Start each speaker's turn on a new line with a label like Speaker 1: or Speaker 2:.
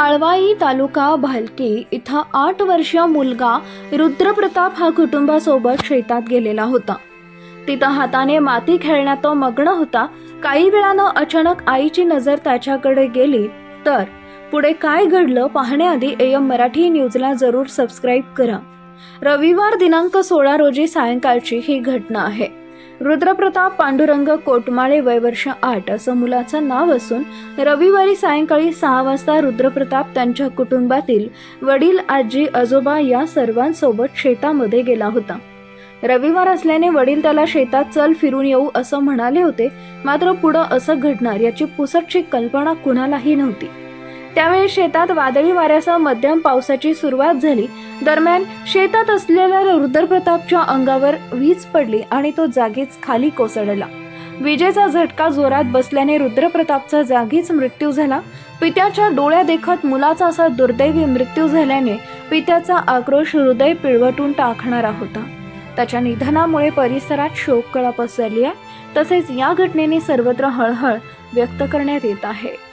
Speaker 1: आळवाई तालुका भालकी इथं आठ वर्षीय मुलगा रुद्रप्रताप हा कुटुंबासोबत शेतात गेलेला होता. तिथं हाताने माती खेळण्यात तो मग्न होता. काही वेळानं अचानक आईची नजर त्याच्याकडे गेली. तर पुढे काय घडलं पाहण्याआधी एम मराठी न्यूजला जरूर सबस्क्राईब करा. रविवार दिनांक सोळा रोजी सायंकाळची ही घटना आहे. रुद्रप्रताप पांडुरंग कोटमाळे वय वर्ष आठ असं मुलाचं नाव असून रविवारी सायंकाळी सहा वाजता रुद्रप्रताप त्यांच्या कुटुंबातील वडील आजी आजोबा या सर्वांसोबत शेतामध्ये गेला होता. रविवार असल्याने वडील त्याला शेतात चल फिरून येऊ असं म्हणाले होते मात्र पुढं असं घडणार याची पुसटची कल्पना कुणालाही नव्हती. त्यावेळी शेतात वादळी वाऱ्यासह मध्यम पावसाची सुरुवात झाली. दरम्यान शेतात असलेल्या रुद्रप्रतापच्या अंगावर वीज पडली आणि तो जागीच खाली कोसळला. विजेचा झटका जोरात बसल्याने रुद्रप्रतापचा जागीच मृत्यू झाला. पित्याच्या डोळ्या देखत मुलाचा असा दुर्दैवी मृत्यू झाल्याने पित्याचा आक्रोश हृदय पिळवटून टाकणारा होता. त्याच्या निधनामुळे परिसरात शोककळा पसरली आहे. तसेच या घटनेने सर्वत्र हळहळ व्यक्त करण्यात येत आहे.